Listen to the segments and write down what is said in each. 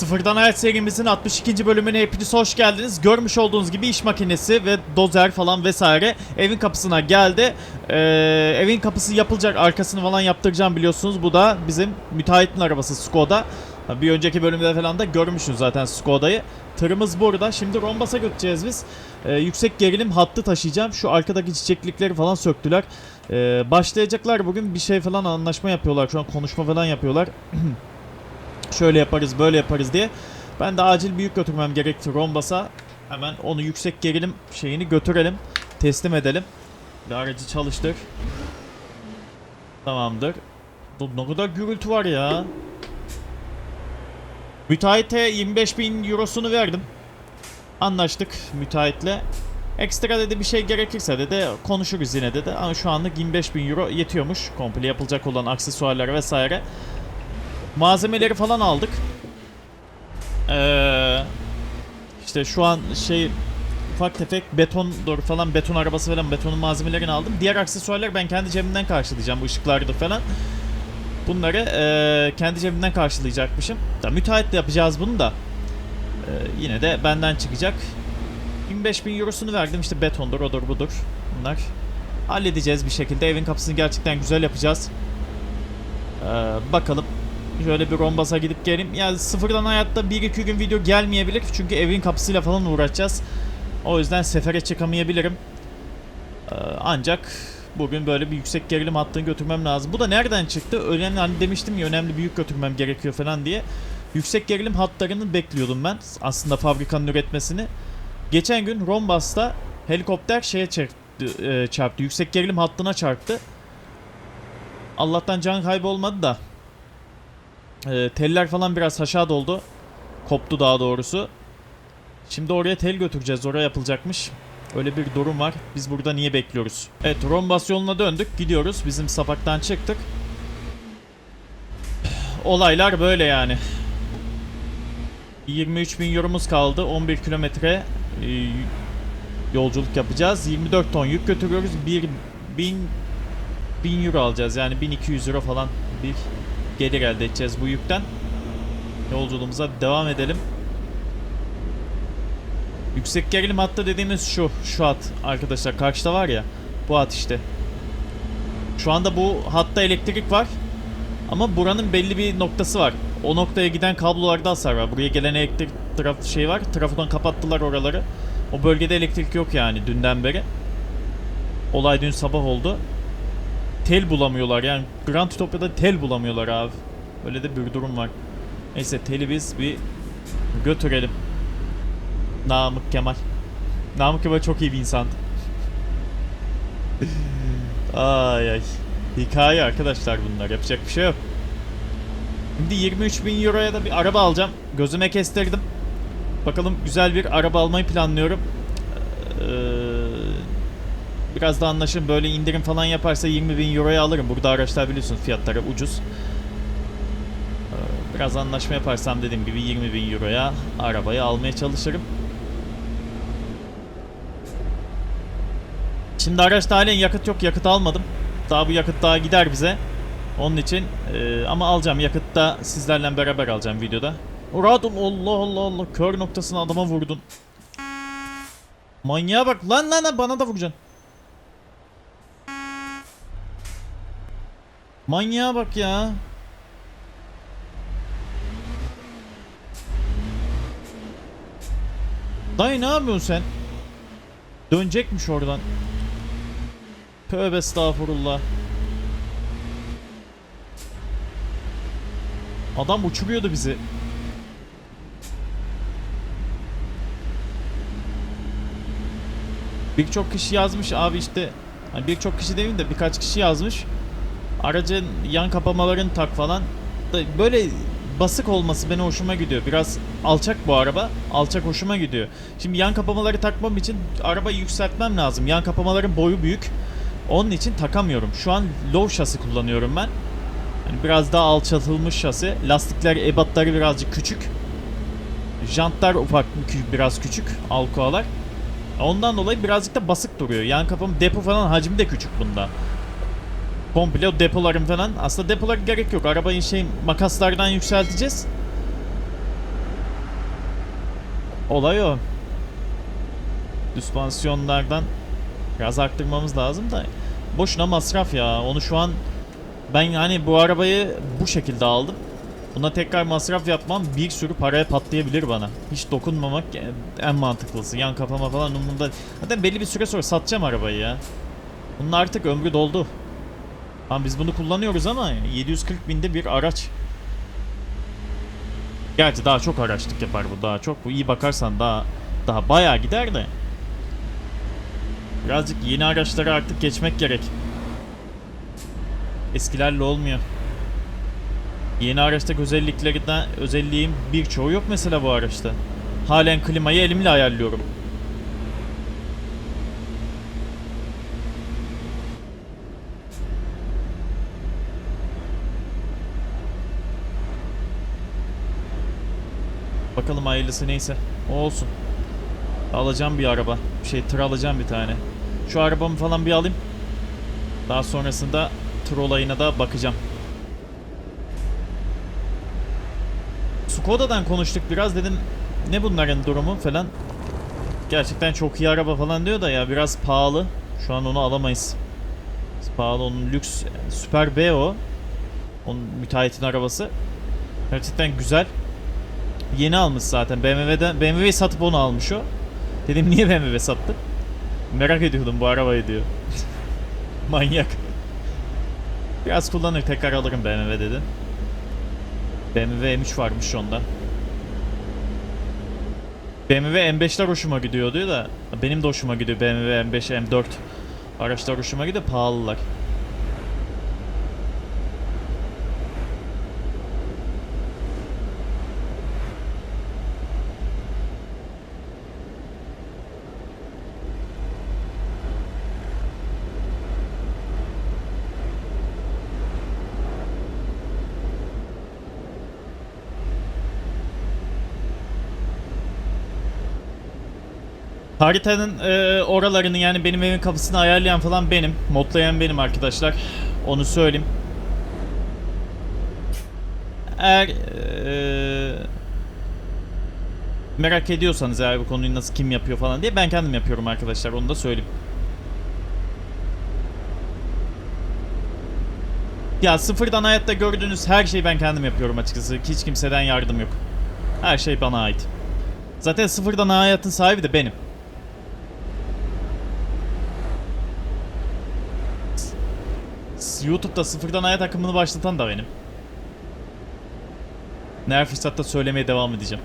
Sıfırdan Hayat serimizin 62. bölümüne hepiniz hoş geldiniz. Görmüş olduğunuz gibi iş makinesi ve dozer falan vesaire evin kapısına geldi. Ee, evin kapısı yapılacak arkasını falan yaptıracağım biliyorsunuz. Bu da bizim müteahhitin arabası Skoda. Bir önceki bölümde falan da görmüşsünüz zaten Skoda'yı. Tırımız burada. Şimdi Rombas'a götüreceğiz biz. Ee, yüksek gerilim hattı taşıyacağım. Şu arkadaki çiçeklikleri falan söktüler. Ee, başlayacaklar bugün bir şey falan anlaşma yapıyorlar. Şu an konuşma falan yapıyorlar. Şöyle yaparız böyle yaparız diye. Ben de acil büyük götürmem gerekti Rombas'a. Hemen onu yüksek gerilim şeyini götürelim. Teslim edelim. Bir aracı çalıştır. Tamamdır. Ne kadar gürültü var ya. Müteahhite 25 bin eurosunu verdim. Anlaştık müteahhitle. Ekstra dedi bir şey gerekirse dedi konuşuruz yine dedi. Ama şu anlık 25 bin euro yetiyormuş. Komple yapılacak olan aksesuarlar vesaire. Malzemeleri falan aldık. Ee, işte şu an şey ufak tefek beton doğru falan beton arabası falan betonun malzemelerini aldım. Diğer aksesuarlar ben kendi cebimden karşılayacağım bu ışıklardır falan. Bunları ee, kendi cebimden karşılayacakmışım. Da müteahhitle yapacağız bunu da. Ee, yine de benden çıkacak. 25 bin eurosunu verdim işte betondur odur budur. Bunlar halledeceğiz bir şekilde. Evin kapısını gerçekten güzel yapacağız. Ee, bakalım. Şöyle bir Rombas'a gidip geleyim. Yani sıfırdan hayatta 1-2 gün video gelmeyebilir. Çünkü evin kapısıyla falan uğraşacağız. O yüzden sefere çıkamayabilirim. Ee, ancak bugün böyle bir yüksek gerilim hattını götürmem lazım. Bu da nereden çıktı? Önemli hani demiştim ya önemli büyük götürmem gerekiyor falan diye. Yüksek gerilim hatlarını bekliyordum ben. Aslında fabrikanın üretmesini. Geçen gün Rombas'ta helikopter şeye çarptı, e, çarptı. Yüksek gerilim hattına çarptı. Allah'tan can kaybı olmadı da. E, teller falan biraz aşağı doldu. Koptu daha doğrusu. Şimdi oraya tel götüreceğiz. Oraya yapılacakmış. Öyle bir durum var. Biz burada niye bekliyoruz? Evet Rombas yoluna döndük. Gidiyoruz. Bizim sapaktan çıktık. Olaylar böyle yani. 23 bin euromuz kaldı. 11 kilometre e, yolculuk yapacağız. 24 ton yük götürüyoruz. 1 bin 1000 euro alacağız. Yani 1200 euro falan bir gelir elde edeceğiz bu yükten. Yolculuğumuza devam edelim. Yüksek gerilim hattı dediğimiz şu. Şu hat arkadaşlar. Karşıda var ya. Bu hat işte. Şu anda bu hatta elektrik var. Ama buranın belli bir noktası var. O noktaya giden kablolarda hasar var. Buraya gelen elektrik traf şey var. Trafodan kapattılar oraları. O bölgede elektrik yok yani dünden beri. Olay dün sabah oldu. Tel bulamıyorlar yani Grand Utopia'da tel bulamıyorlar abi. Öyle de bir durum var. Neyse teli biz bir götürelim. Namık Kemal. Namık Kemal çok iyi bir insandı. ay ay. Hikaye arkadaşlar bunlar. Yapacak bir şey yok. Şimdi 23 bin euroya da bir araba alacağım. Gözüme kestirdim. Bakalım güzel bir araba almayı planlıyorum. Ee, biraz da anlaşın böyle indirim falan yaparsa 20 bin euroya alırım. Burada araçlar biliyorsunuz fiyatları ucuz. Ee, biraz anlaşma yaparsam dediğim gibi 20 bin euroya arabayı almaya çalışırım. Şimdi araçta halen yakıt yok. Yakıt almadım. Daha bu yakıt daha gider bize. Onun için e, ama alacağım. Yakıtta sizlerle beraber alacağım videoda. Uradum Allah Allah Allah. Kör noktasına adama vurdun. Manyağa bak. Lan lan lan bana da vuracaksın. Manyağa bak ya. Dayı ne yapıyorsun sen? Dönecekmiş oradan. Tövbe estağfurullah. Adam uçuruyordu bizi. Birçok kişi yazmış abi işte hani birçok kişi demeyeyim de birkaç kişi yazmış. Aracın yan kapamalarını tak falan. Böyle basık olması beni hoşuma gidiyor. Biraz alçak bu araba. Alçak hoşuma gidiyor. Şimdi yan kapamaları takmam için arabayı yükseltmem lazım. Yan kapamaların boyu büyük. Onun için takamıyorum. Şu an low şasi kullanıyorum ben. Yani biraz daha alçaltılmış şasi. Lastikler, ebatları birazcık küçük. Jantlar ufak, biraz küçük. Alkoalar. Ondan dolayı birazcık da basık duruyor. Yan kapım depo falan hacmi de küçük bunda. Komple o depolarım falan. Aslında depolar gerek yok. Arabayı şey makaslardan yükselteceğiz. Olay o. Süspansiyonlardan biraz arttırmamız lazım da boşuna masraf ya. Onu şu an ben yani bu arabayı bu şekilde aldım. Buna tekrar masraf yapmam bir sürü paraya patlayabilir bana. Hiç dokunmamak en mantıklısı. Yan kafama falan umurumda. Zaten belli bir süre sonra satacağım arabayı ya. Bunun artık ömrü doldu. Tamam biz bunu kullanıyoruz ama 740 binde bir araç. Gerçi daha çok araçlık yapar bu daha çok. Bu iyi bakarsan daha daha bayağı gider de. Birazcık yeni araçlara artık geçmek gerek. Eskilerle olmuyor. Yeni araçtaki özelliklerinden özelliğim birçoğu yok mesela bu araçta. Halen klimayı elimle ayarlıyorum. Bakalım hayırlısı neyse. O olsun. Alacağım bir araba. Şey tır alacağım bir tane. Şu arabamı falan bir alayım. Daha sonrasında tır olayına da bakacağım. Skoda'dan konuştuk biraz dedim ne bunların durumu falan. Gerçekten çok iyi araba falan diyor da ya biraz pahalı. Şu an onu alamayız. Pahalı onun lüks Super B o. Onun müteahhitin arabası. Gerçekten güzel. Yeni almış zaten BMW'den. BMW'yi satıp onu almış o. Dedim niye BMW sattı? Merak ediyordum bu arabayı diyor. Manyak. Biraz kullanır tekrar alırım BMW dedi. BMW M3 varmış onda. BMW M5'ler hoşuma gidiyor diyor da benim de hoşuma gidiyor BMW M5 M4 araçlar hoşuma gidiyor pahalılar. Haritanın e, oralarını yani benim evin kapısını ayarlayan falan benim. Modlayan benim arkadaşlar. Onu söyleyeyim. Eğer e, merak ediyorsanız eğer bu konuyu nasıl kim yapıyor falan diye ben kendim yapıyorum arkadaşlar. Onu da söyleyeyim. Ya sıfırdan hayatta gördüğünüz her şeyi ben kendim yapıyorum açıkçası. Hiç kimseden yardım yok. Her şey bana ait. Zaten sıfırdan hayatın sahibi de benim. YouTube'da sıfırdan hayat akımını başlatan da benim. Her fırsatta söylemeye devam edeceğim.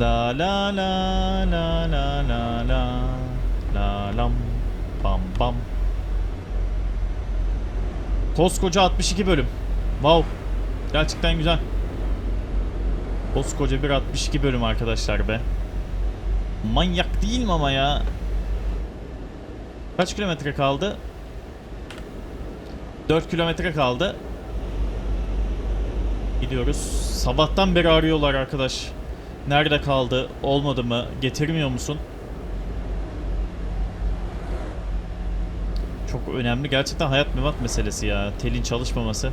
La la la la la la la la lam bam bam. Koskoca 62 bölüm. Wow. Gerçekten güzel. Koskoca bir 62 bölüm arkadaşlar be. Manyak değil ama ya? Kaç kilometre kaldı? 4 kilometre kaldı. Gidiyoruz. Sabahtan beri arıyorlar arkadaş. Nerede kaldı? Olmadı mı? Getirmiyor musun? Çok önemli. Gerçekten hayat memat meselesi ya. Telin çalışmaması.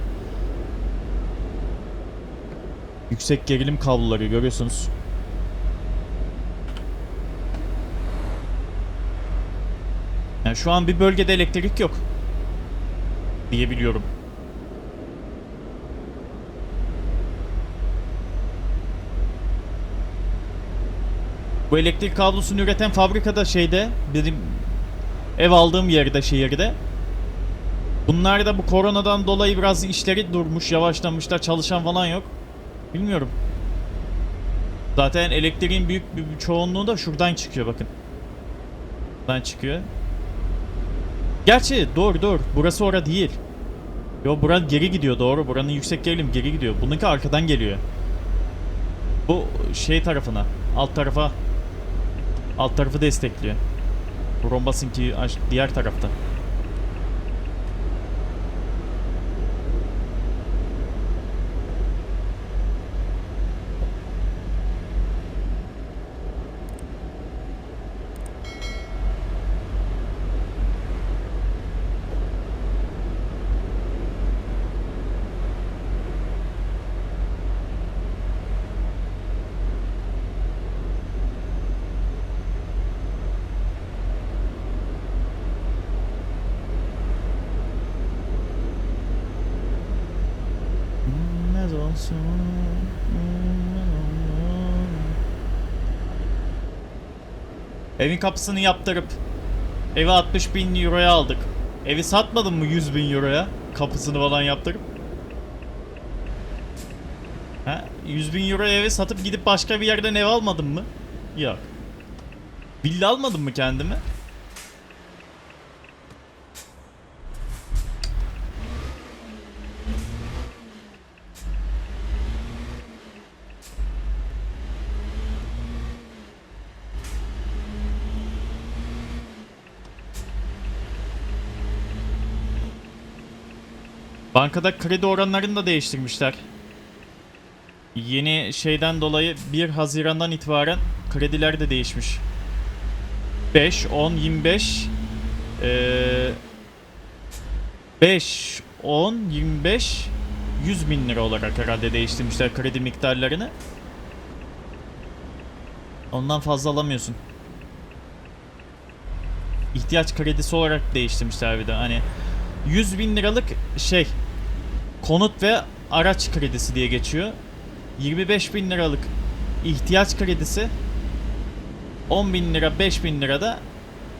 Yüksek gerilim kabloları görüyorsunuz. Yani şu an bir bölgede elektrik yok. Diyebiliyorum. Bu elektrik kablosunu üreten fabrikada şeyde benim ev aldığım yerde şehirde. Bunlar da bu koronadan dolayı biraz işleri durmuş, yavaşlamışlar, çalışan falan yok. Bilmiyorum. Zaten elektriğin büyük bir çoğunluğu da şuradan çıkıyor bakın. Buradan çıkıyor. Gerçi doğru doğru. Burası ora değil. Yo bura geri gidiyor doğru. Buranın yüksek gerilim geri gidiyor. Bununki arkadan geliyor. Bu şey tarafına. Alt tarafa. Alt tarafı destekliyor. Rombas'ınki diğer tarafta. Evin kapısını yaptırıp evi 60 bin euroya aldık. Evi satmadın mı 100 bin euroya? Kapısını falan yaptırıp. Ha, 100 bin euro evi satıp gidip başka bir yerden ev almadın mı? Yok. Villa almadın mı kendime? Bankada kredi oranlarını da değiştirmişler. Yeni şeyden dolayı 1 Haziran'dan itibaren krediler de değişmiş. 5, 10, 25 eee 5, 10, 25 100 bin lira olarak herhalde değiştirmişler kredi miktarlarını. Ondan fazla alamıyorsun. İhtiyaç kredisi olarak değiştirmişler bir de hani 100 bin liralık şey konut ve araç kredisi diye geçiyor. 25 bin liralık ihtiyaç kredisi 10 bin lira 5 bin lira da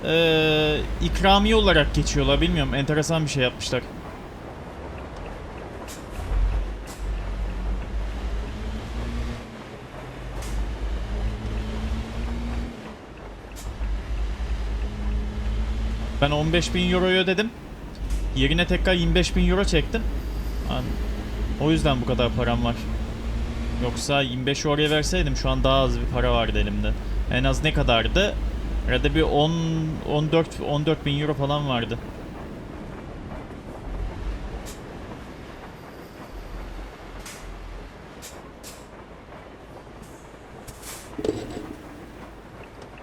eee ikramiye olarak geçiyorlar bilmiyorum enteresan bir şey yapmışlar. Ben 15 bin euroyu ödedim. Yerine tekrar 25 bin euro çektim. O yüzden bu kadar param var. Yoksa 25 oraya verseydim şu an daha az bir para vardı elimde. En az ne kadardı? Herhalde bir 10 14 14 bin euro falan vardı.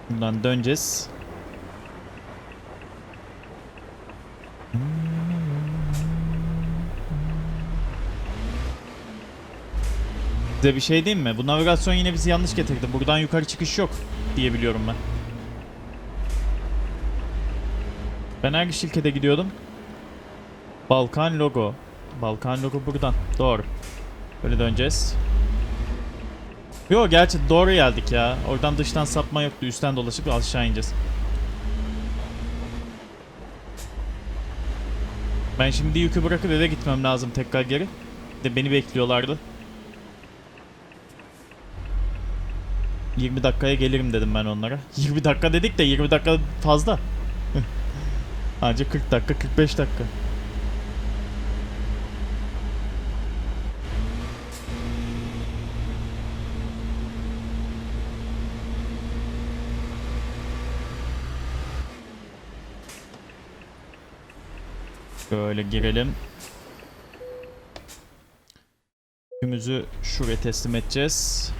Buradan döneceğiz. Size bir şey diyeyim mi? Bu navigasyon yine bizi yanlış getirdi. Buradan yukarı çıkış yok diye biliyorum ben. Ben hangi şirkete gidiyordum? Balkan logo. Balkan logo buradan. Doğru. Böyle döneceğiz. Yo gerçi doğru geldik ya. Oradan dıştan sapma yoktu. Üstten dolaşıp aşağı ineceğiz. Ben şimdi yükü bırakıp eve gitmem lazım tekrar geri. De beni bekliyorlardı. 20 dakikaya gelirim dedim ben onlara. 20 dakika dedik de 20 dakika fazla. Ancak 40 dakika 45 dakika. Böyle girelim. Yükümüzü şuraya teslim edeceğiz.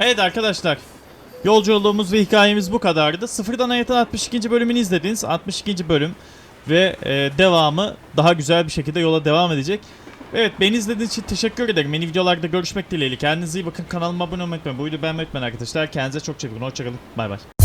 Evet arkadaşlar. Yolculuğumuz ve hikayemiz bu kadardı. Sıfırdan Hayat'ın 62. bölümünü izlediniz. 62. bölüm ve e, devamı daha güzel bir şekilde yola devam edecek. Evet beni izlediğiniz için teşekkür ederim. Yeni videolarda görüşmek dileğiyle. Kendinize iyi bakın. Kanalıma abone olmayı unutmayın. Bu videoyu beğenmeyi unutmayın arkadaşlar. Kendinize çok bakın. Hoşçakalın. Bay bay.